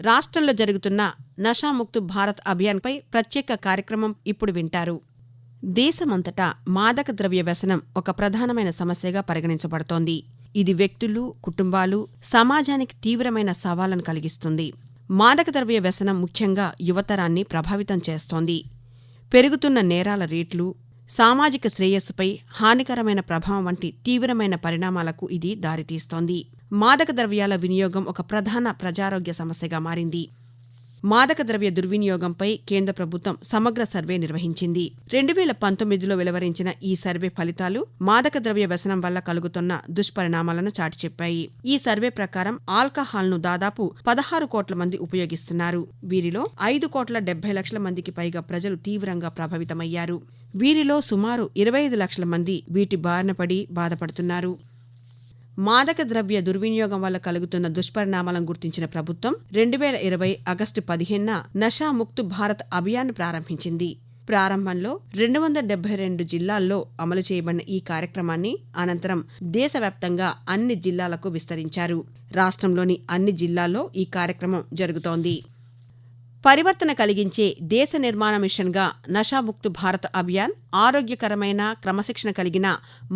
రాష్ట్రంలో జరుగుతున్న నషాముక్తు భారత్ అభియాన్పై ప్రత్యేక కార్యక్రమం ఇప్పుడు వింటారు. దేశమంతటా మాదక ద్రవ్య వ్యసనం ఒక ప్రధానమైన సమస్యగా పరిగణించబడుతోంది. ఇది వ్యక్తులు కుటుంబాలు సమాజానికి తీవ్రమైన సవాళ్ళను కలిగిస్తుంది. మాదక ద్రవ్య వ్యసనం ముఖ్యంగా యువతరాన్ని ప్రభావితం చేస్తోంది. పెరుగుతున్న నేరాల రేట్లు సామాజిక శ్రేయస్సుపై హానికరమైన ప్రభావం వంటి తీవ్రమైన పరిణామాలకు ఇది దారితీస్తోంది. మాదక ద్రవ్యాల వినియోగం ఒక ప్రధాన ప్రజారోగ్య సమస్యగా మారింది. మాదక ద్రవ్య దుర్వినియోగంపై కేంద్ర ప్రభుత్వం సమగ్ర సర్వే నిర్వహించింది. రెండు వేల పంతొమ్మిదిలో వెలువరించిన ఈ సర్వే ఫలితాలు మాదక ద్రవ్య వ్యసనం వల్ల కలుగుతున్న దుష్పరిణామాలను చాటి చెప్పాయి. ఈ సర్వే ప్రకారం ఆల్కహాల్ను దాదాపు పదహారు కోట్ల మంది ఉపయోగిస్తున్నారు. వీరిలో ఐదు కోట్ల డెబ్బై లక్షల మందికి పైగా ప్రజలు తీవ్రంగా ప్రభావితమయ్యారు. వీరిలో సుమారు ఇరవై ఐదు లక్షల మంది వీటి బారిన పడి బాధపడుతున్నారు. మాదక ద్రవ్య దుర్వినియోగం వల్ల కలుగుతున్న దుష్పరిణామాలను గుర్తించిన ప్రభుత్వం రెండు వేల ఇరవై ఆగస్టు పదిహేనున నషాముక్తు భారత్ అభియాన్ ప్రారంభించింది. ప్రారంభంలో రెండు వందల డెబ్బై రెండు జిల్లాల్లో అమలు చేయబడిన ఈ కార్యక్రమాన్ని అనంతరం దేశవ్యాప్తంగా అన్ని జిల్లాలకు విస్తరించారు. రాష్ట్రంలోని అన్ని జిల్లాల్లో ఈ కార్యక్రమం జరుగుతోంది. పరివర్తన కలిగించే దేశ నిర్మాణ మిషన్గా నషాముక్తు భారత్ అభియాన్ ఆరోగ్యకరమైన క్రమశిక్షణ కలిగిన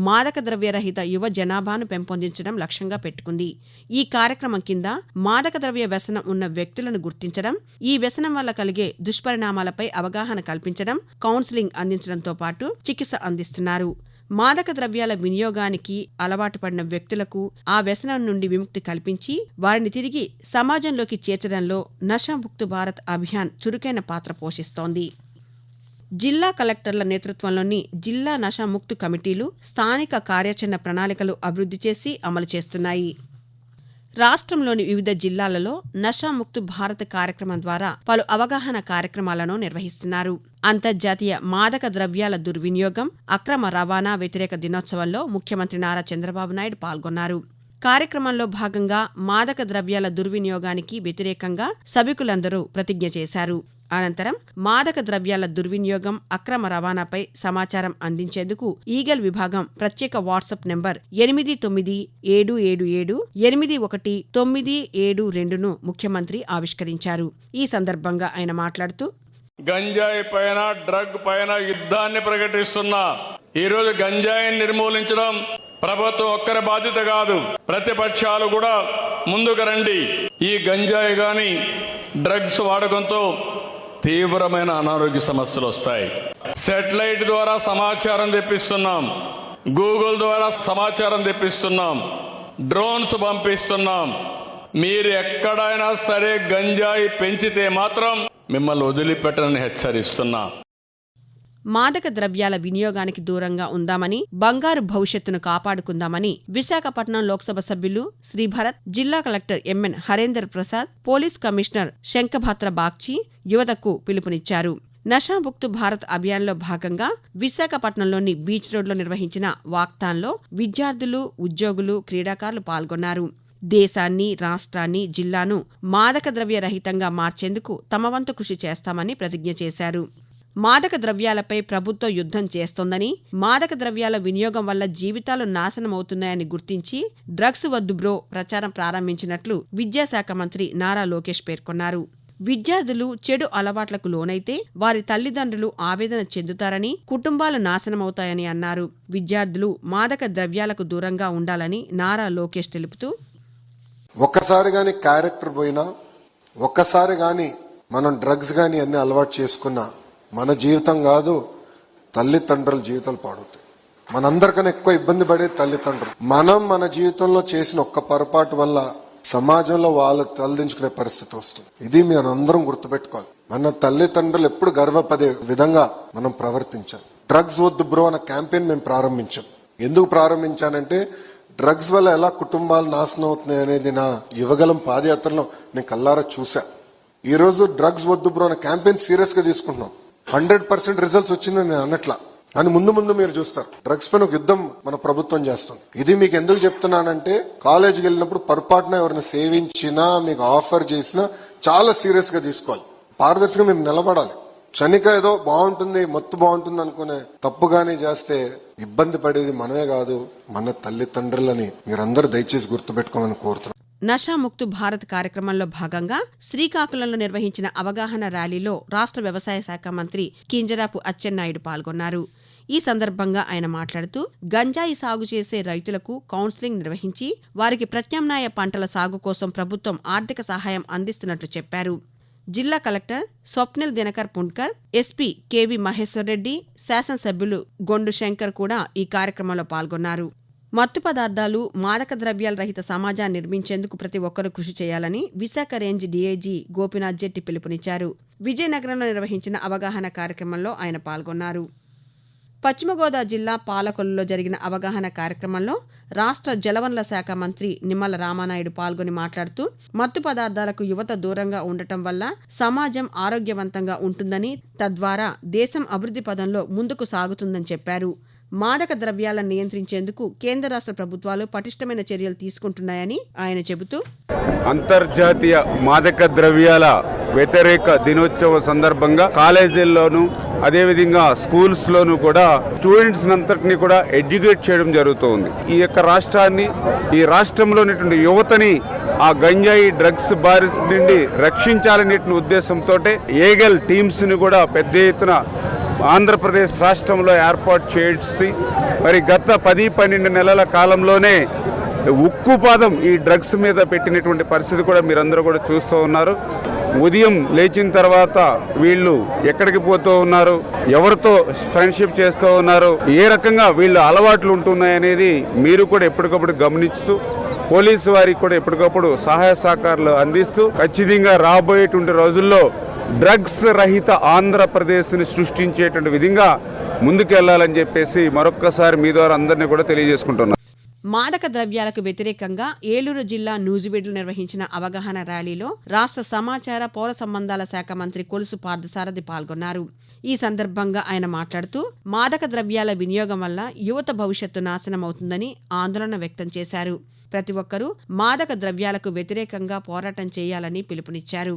మాదక ద్రవ్యరహిత యువ జనాభాను పెంపొందించడం లక్ష్యంగా పెట్టుకుంది. ఈ కార్యక్రమం కింద మాదక ద్రవ్య వ్యసనం ఉన్న వ్యక్తులను గుర్తించడం ఈ వ్యసనం వల్ల కలిగే దుష్పరిణామాలపై అవగాహన కల్పించడం కౌన్సిలింగ్ అందించడంతో పాటు చికిత్స అందిస్తున్నారు. మాదక ద్రవ్యాల వినియోగానికి అలవాటు పడిన వ్యక్తులకు ఆ వ్యసనం నుండి విముక్తి కల్పించి వారిని తిరిగి సమాజంలోకి చేర్చడంలో నషాముక్తు భారత్ అభియాన్ చురుకైన పాత్ర పోషిస్తోంది. జిల్లా కలెక్టర్ల నేతృత్వంలోని జిల్లా నషాముక్తు కమిటీలు స్థానిక కార్యాచరణ ప్రణాళికలు అభివృద్ధి చేసి అమలు చేస్తున్నాయి. రాష్ట్రంలోని వివిధ జిల్లాలలో నషాముక్తు భారత్ కార్యక్రమం ద్వారా పలు అవగాహన కార్యక్రమాలను నిర్వహిస్తున్నారు. అంతర్జాతీయ మాదక ద్రవ్యాల దుర్వినియోగం అక్రమ రవాణా వ్యతిరేక దినోత్సవంలో ముఖ్యమంత్రి నారా చంద్రబాబు నాయుడు పాల్గొన్నారు. కార్యక్రమంలో భాగంగా మాదక ద్రవ్యాల దుర్వినియోగానికి వ్యతిరేకంగా సభికులందరూ ప్రతిజ్ఞ చేశారు. అనంతరం మాదక ద్రవ్యాల దుర్వినియోగం అక్రమ రవాణాపై సమాచారం అందించేందుకు ఈగల్ విభాగం ప్రత్యేక వాట్సాప్ నెంబర్ ఎనిమిది తొమ్మిది ఏడు ఏడు ఏడు ఎనిమిది ఒకటి తొమ్మిది ఏడు రెండును ముఖ్యమంత్రి ఆవిష్కరించారు. ఈ సందర్భంగా ఆయన మాట్లాడుతూ గంజాయి పైన డ్రగ్ పైన యుద్ధాన్ని ప్రకటిస్తున్నా ఈ రోజు గంజాయిని నిర్మూలించడం ప్రభుత్వం ఒక్కరి బాధ్యత కాదు. ప్రతిపక్షాలు కూడా ముందుకు రండి. ఈ గంజాయి గాని డ్రగ్స్ వాడకంతో తీవ్రమైన అనారోగ్య సమస్యలు వస్తాయి. సెటిలైట్ ద్వారా సమాచారం తెప్పిస్తున్నాం. గూగుల్ ద్వారా సమాచారం తెప్పిస్తున్నాం. డ్రోన్స్ పంపిస్తున్నాం. మీరు ఎక్కడైనా సరే గంజాయి పెంచితే మాత్రం మిమ్మల్ని వదిలిపెట్టనని హెచ్చరిస్తున్నా. మాదక ద్రవ్యాల వినియోగానికి దూరంగా ఉందామని బంగారు భవిష్యత్తును కాపాడుకుందామని విశాఖపట్నం లోక్సభ సభ్యులు శ్రీభరత్ జిల్లా collector MN Harender Prasad police commissioner Sankhabrata Bagchi యువతకు పిలుపునిచ్చారు. నషాముక్తు భారత్ అభియాన్లో భాగంగా విశాఖపట్నంలోని బీచ్ రోడ్లో నిర్వహించిన వాక్థాన్లో విద్యార్థులు ఉద్యోగులు క్రీడాకారులు పాల్గొన్నారు. దేశాన్ని రాష్ట్రాన్ని జిల్లాను మాదక ద్రవ్య రహితంగా మార్చేందుకు తమ వంతు కృషి చేస్తామని ప్రతిజ్ఞ చేశారు. మాదక ద్రవ్యాలపై ప్రభుత్వం యుద్ధం చేస్తోందని మాదక ద్రవ్యాల వినియోగం వల్ల జీవితాలు నాశనమవుతున్నాయని గుర్తించి డ్రగ్స్ వద్దు బ్రో ప్రచారం ప్రారంభించినట్లు విద్యాశాఖ మంత్రి నారా లోకేష్ పేర్కొన్నారు. విద్యార్థులు చెడు అలవాట్లకు లోనైతే వారి తల్లిదండ్రులు ఆవేదన చెందుతారని కుటుంబాలు నాశనమవుతాయని అన్నారు. విద్యార్థులు మాదక ద్రవ్యాలకు దూరంగా ఉండాలని నారా లోకేష్ తెలుపుతూ ఒక్కసారి గాని క్యారెక్టర్ పోయినా ఒక్కసారి గాని మనం డ్రగ్స్ గాని అన్ని అలవాటు చేసుకున్నా మన జీవితం కాదు తల్లిదండ్రుల జీవితాలు పాడవుతాయి. మనందరికన్నా ఎక్కువ ఇబ్బంది పడే తల్లిదండ్రులు. మనం మన జీవితంలో చేసిన ఒక్క పొరపాటు వల్ల సమాజంలో వాళ్ళు తలదించుకునే పరిస్థితి వస్తుంది. ఇది మీరు అందరం గుర్తుపెట్టుకోవాలి. మన తల్లిదండ్రులు ఎప్పుడు గర్వపడే విధంగా మనం ప్రవర్తించాలి. డ్రగ్స్ వద్దు బ్రో అన్న క్యాంపెయిన్ మేము ప్రారంభించాం. ఎందుకు ప్రారంభించానంటే డ్రగ్స్ వల్ల ఎలా కుటుంబాలు నాశనం అవుతున్నాయి అనేది నా యువగలం పాదయాత్రలో నేను కల్లారా చూసా ఈ రోజు డ్రగ్స్ వద్దు బ్రో అన్న క్యాంపెయిన్ సీరియస్గా తీసుకుంటున్నాం. హండ్రెడ్ పర్సెంట్ రిజల్ట్స్ వచ్చిందని నేను అన్నట్లా అని ముందు ముందు మీరు చూస్తారు. డ్రగ్స్ పైన ఒక యుద్ధం మన ప్రభుత్వం చేస్తుంది. ఇది మీకు ఎందుకు చెప్తున్నానంటే కాలేజీకి వెళ్ళినప్పుడు పొరపాటున ఎవరిని సేవించినా మీకు ఆఫర్ చేసినా చాలా సీరియస్గా తీసుకోవాలి. పారదర్శకంగా మీరు నిలబడాలి. క్షణిక ఏదో బాగుంటుంది మత్తు బాగుంటుంది అనుకునే తప్పుగానే చేస్తే ఇబ్బంది పడేది మనమే కాదు మన తల్లిదండ్రులని మీరందరూ దయచేసి గుర్తుపెట్టుకోమని కోరుతున్నాం నషాముక్తు భారత్ కార్యక్రమంలో భాగంగా శ్రీకాకుళంలో నిర్వహించిన అవగాహన ర్యాలీలో రాష్ట్ర వ్యవసాయ శాఖ మంత్రి కింజరాపు అచ్చెన్నాయుడు పాల్గొన్నారు. ఈ సందర్భంగా ఆయన మాట్లాడుతూ గంజాయి సాగు చేసే రైతులకు కౌన్సిలింగ్ నిర్వహించి వారికి ప్రత్యామ్నాయ పంటల సాగు కోసం ప్రభుత్వం ఆర్థిక సహాయం అందిస్తున్నట్లు చెప్పారు. జిల్లా collector Swapnil Dinkar Pundkar SP KV Maheshwar Reddy శాసనసభ్యులు గొండు శంకర్ కూడా ఈ కార్యక్రమంలో పాల్గొన్నారు. మత్తు పదార్థాలు మాదక ద్రవ్యాల రహిత సమాజాన్ని నిర్మించేందుకు ప్రతి ఒక్కరూ కృషి చేయాలని విశాఖ రేంజ్ డీఐజీ గోపినాథ్ జెట్టి పిలుపునిచ్చారు. విజయనగరంలో నిర్వహించిన అవగాహన కార్యక్రమంలో ఆయన పాల్గొన్నారు. పశ్చిమ గోదావరి జిల్లా పాలకొల్లులో జరిగిన అవగాహన కార్యక్రమంలో రాష్ట్ర జలవనరుల శాఖ మంత్రి నిమ్మల రామానాయుడు పాల్గొని మాట్లాడుతూ మత్తు పదార్థాలకు యువత దూరంగా ఉండటం వల్ల సమాజం ఆరోగ్యవంతంగా ఉంటుందని తద్వారా దేశం అభివృద్ధి పదంలో ముందుకు సాగుతుందని చెప్పారు. మాదక ద్రవ్యాలను నియంత్రించేందుకు కేంద్ర రాష్ట్ర ప్రభుత్వాలు పటిష్టమైన చర్యలు తీసుకుంటున్నాయని ఆయన చెబుతూ అంతర్జాతీయ మాదక ద్రవ్యాల వ్యతిరేక దినోత్సవ సందర్భంగా కాలేజీల్లోనూ అదేవిధంగా స్కూల్స్ లోను కూడా స్టూడెంట్స్ అంతటిని కూడా ఎడ్యుకేట్ చేయడం జరుగుతోంది. ఈ యొక్క రాష్ట్రాన్ని ఈ రాష్ట్రంలో ఉన్నటువంటి యువతని ఆ గంజాయి డ్రగ్స్ బారి నుండి రక్షించాలనే ఉద్దేశంతో ఏగల్ టీమ్స్ని కూడా పెద్ద ఎత్తున ఆంధ్రప్రదేశ్ రాష్ట్రంలో ఏర్పాటు చేసి మరి గత పది పన్నెండు నెలల కాలంలోనే ఉక్కుపాదం ఈ డ్రగ్స్ మీద పెట్టినటువంటి పరిస్థితి కూడా మీరందరూ కూడా చూస్తూ ఉన్నారు. ఉదయం లేచిన తర్వాత వీళ్ళు ఎక్కడికి పోతూ ఉన్నారు ఎవరితో ఫ్రెండ్షిప్ చేస్తూ ఉన్నారు ఏ రకంగా వీళ్ళు అలవాట్లు ఉంటున్నాయనేది మీరు కూడా ఎప్పటికప్పుడు గమనిస్తూ పోలీసు వారికి కూడా ఎప్పటికప్పుడు సహాయ సహకారాలు అందిస్తూ ఖచ్చితంగా రాబోయేటువంటి రోజుల్లో డ్రగ్స్ రహిత ఆంధ్రప్రదేశ్ని సృష్టించేటువంటి విధంగా ముందుకెళ్ళాలని చెప్పేసి మరొక్కసారి మీ ద్వారా అందరినీ కూడా తెలియజేసుకుంటున్నాను మాదక ద్రవ్యాలకు వ్యతిరేకంగా ఏలూరు జిల్లా నూజివీడులో నిర్వహించిన అవగాహన ర్యాలీలో రాష్ట్ర సమాచార పౌర సంబంధాల శాఖ మంత్రి కొలుసు పార్థసారథి పాల్గొన్నారు. ఈ సందర్భంగా ఆయన మాట్లాడుతూ మాదక ద్రవ్యాల వినియోగం వల్ల యువత భవిష్యత్తు నాశనమవుతుందని ఆందోళన వ్యక్తం చేశారు. ప్రతి ఒక్కరూ మాదక ద్రవ్యాలకు వ్యతిరేకంగా పోరాటం చేయాలని పిలుపునిచ్చారు.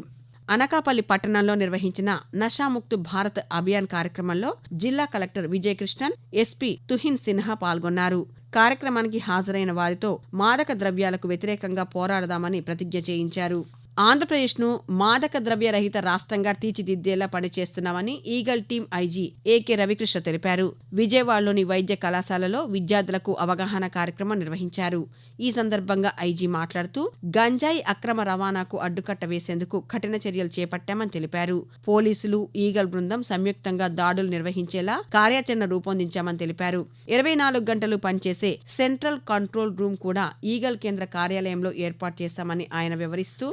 అనకాపల్లి పట్టణంలో నిర్వహించిన నషాముక్తు భారత్ అభియాన్ కార్యక్రమంలో జిల్లా కలెక్టర్ విజయకృష్ణన్ ఎస్పీ తుహిన్ సిన్హా పాల్గొన్నారు. కార్యక్రమానికి హాజరైన వారితో మాదక ద్రవ్యాలకు వ్యతిరేకంగా పోరాడదామని ప్రతిజ్ఞ చేయించారు. ఆంధ్రప్రదేశ్ను మాదక ద్రవ్య రహిత రాష్ట్రంగా తీర్చిదిద్దేలా పనిచేస్తున్నామని eagle team IG AK Ravikrishna తెలిపారు. విజయవాడలోని వైద్య కళాశాలలో విద్యార్థులకు అవగాహన కార్యక్రమం నిర్వహించారు. ఈ సందర్భంగా ఐజీ మాట్లాడుతూ గంజాయి అక్రమ రవాణాకు అడ్డుకట్ట వేసేందుకు కఠిన చర్యలు చేపట్టామని తెలిపారు. పోలీసులు ఈగల్ బృందం సంయుక్తంగా దాడులు నిర్వహించేలా కార్యాచరణ రూపొందించామని తెలిపారు. ఇరవై నాలుగు గంటలు పనిచేసే సెంట్రల్ కంట్రోల్ రూమ్ కూడా ఈగల్ కేంద్ర కార్యాలయంలో ఏర్పాటు చేశామని ఆయన వివరిస్తూ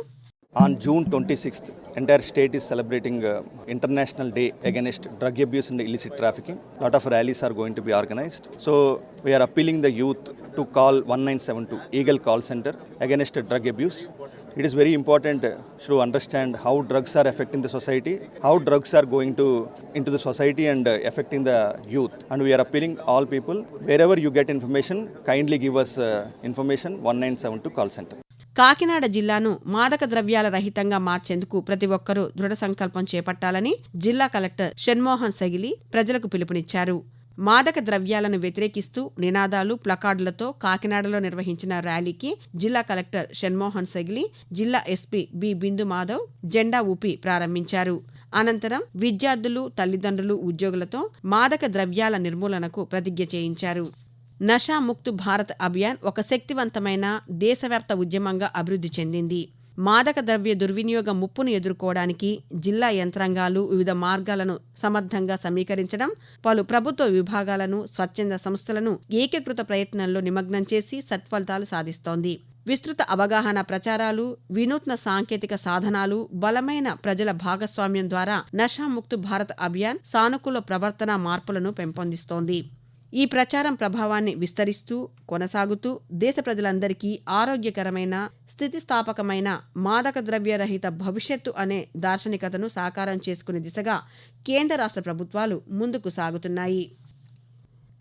On June 26th, entire state is celebrating uh, International Day Against Drug Abuse and Illicit Trafficking. A lot of rallies are going to be organized. So we are appealing the youth to call 1972 Eagle Call Center against drug abuse. It is very important uh, to understand how drugs are affecting the society, how drugs are going to into the society and uh, affecting the youth. And we are appealing all people wherever you get information, kindly give us uh, information 1972 call center. Kakinada జిల్లాను మాదక ద్రవ్యాల రహితంగా మార్చేందుకు ప్రతి ఒక్కరూ దృఢ సంకల్పం చేపట్టాలని జిల్లా కలెక్టర్ షణ్మోహన్ సగిలి ప్రజలకు పిలుపునిచ్చారు. మాదక ద్రవ్యాలను వ్యతిరేకిస్తూ నినాదాలు ప్లకార్డులతో కాకినాడలో నిర్వహించిన ర్యాలీకి జిల్లా కలెక్టర్ షణ్మోహన్ సగిలి జిల్లా ఎస్పీ బి బిందు మాధవ్ జెండా ఊపి ప్రారంభించారు. అనంతరం విద్యార్థులు తల్లిదండ్రులు ఉద్యోగులతో మాదక ద్రవ్యాల నిర్మూలనకు ప్రతిజ్ఞ చేయించారు. నషా ముక్త్ భారత్ అభియాన్ ఒక శక్తివంతమైన దేశవ్యాప్త ఉద్యమంగా అభివృద్ధి చెందింది. మాదక ద్రవ్య దుర్వినియోగ ముప్పును ఎదుర్కోవడానికి జిల్లా యంత్రాంగాలు వివిధ మార్గాలను సమర్థంగా సమీకరించడం పలు ప్రభుత్వ విభాగాలను స్వచ్ఛంద సంస్థలను ఏకీకృత ప్రయత్నంలో నిమగ్నం చేసి సత్ఫలితాలు సాధిస్తోంది. విస్తృత అవగాహన ప్రచారాలు వినూత్న సాంకేతిక సాధనాలు బలమైన ప్రజల భాగస్వామ్యం ద్వారా నషాముక్త్ భారత్ అభియాన్ సానుకూల ప్రవర్తన మార్పులను పెంపొందిస్తోంది. ఈ ప్రచారం ప్రభావాన్ని విస్తరిస్తూ కొనసాగుతూ దేశ ప్రజలందరికీ ఆరోగ్యకరమైన స్థితిస్థాపకమైన మాదక ద్రవ్య రహిత భవిష్యత్తు అనే దార్శనికతను సాకారం చేసుకునే దిశగా కేంద్ర రాష్ట్ర ప్రభుత్వాలు ముందుకు సాగుతున్నాయి.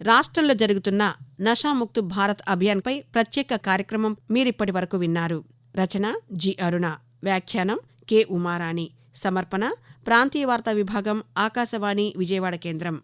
రాష్ట్రంలో జరుగుతున్న నషాముక్తు భారత్ అభియాన్పై ప్రత్యేక కార్యక్రమం మీరిప్పటి వరకు విన్నారు. రచన జి అరుణ. వ్యాఖ్యానం కె ఉమారాణి. సమర్పణ ప్రాంతీయ వార్తా విభాగం ఆకాశవాణి విజయవాడ కేంద్రం.